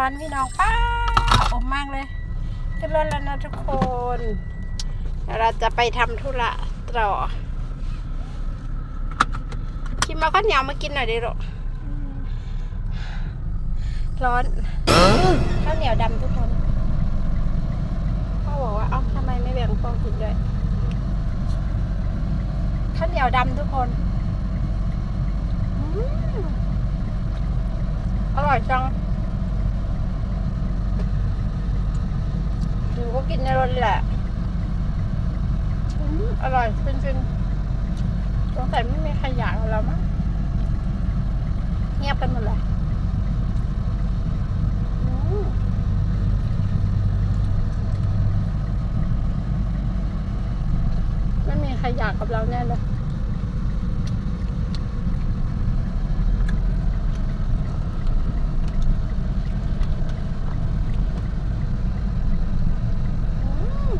ร้อนพี่น้องป้าอบมากเลยขึ้นรถแล้วนะทุกคนเราจะไปทำธุระต่อกินมาข้าวเหนียวมากินหน่อยดิหรอร้อนข้าวเหนียวดำทุกคนพ่อบอกว่าเอ้าทำไมไม่แบ่งพ่อกินด้วยข้าวเหนียวดำทุกคนออร่อยจัง หนูก็กินในรถแหละอืมอร่อยจริงๆสงสัยไม่มีใครอยากเราแล้วมั้งเงียบกันหมดเลยไม่มีใครอยากกับเราแน่เลย อืม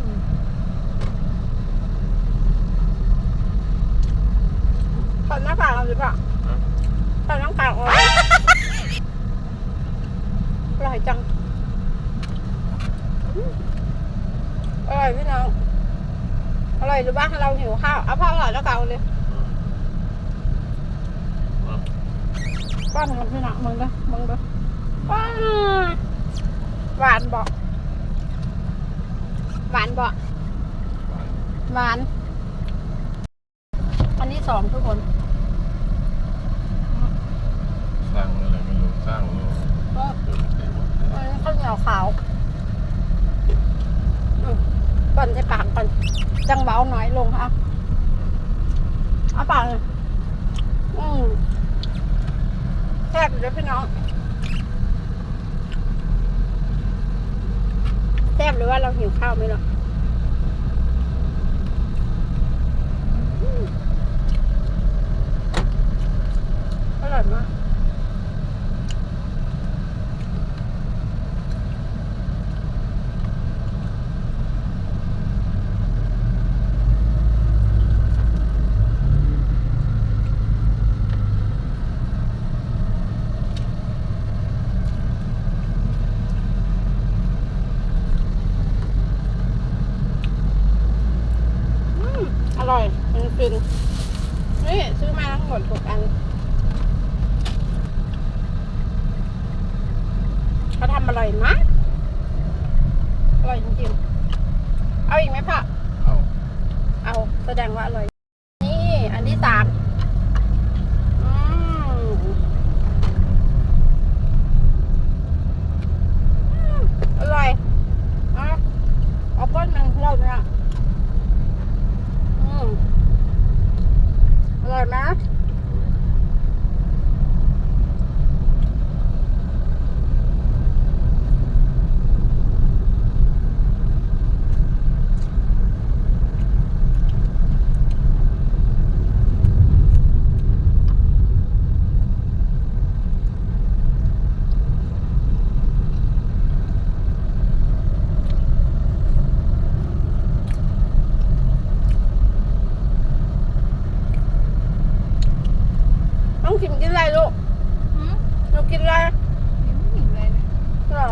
ถอดหน้ากากเอาหรือเปล่าถอดหน้ากากออกอ ร่อยจัง อร่อยพี่น้อง อร่อยหรือว่าเราหิวข้าว เอาผ้าหลอดแล้วเกาเลยป้อนกับพี่น้องมึงเด้อมึงเด้อป้นหวานบอกหวานบอกหวาน อันที่สองทุกคน สร้างอะไรไม่รู้สร้างรู้ ก็ เปิดเสียงหมด อันนี้ข้าวเหนียวขาวอืม ก่อนใส่ปากก่อน จังเบาน้อยลงค่ะเอาปากอืมแซ่บเลยพี่น้องแซ่บหรือว่าเราหิวข้าวไหมเนาะอืมอร่อยมาก อืมอ ร่อยมันฟินนี่ซื้อมาทั้งหมดหกอันเขาทำอร่อยมากอร่อยจริงๆ เอาอีกไหมพ่อเอา เอาแสดงว่าอร่อย นี่ อันที่สามอืมอืมอร่อยอะเอาก้อนหนึ่งรอบเนี่ยอืม อ กินกินอะไรลูกหืมหนูกินอะไรยังไม่เห็นอะไรเลย หรอ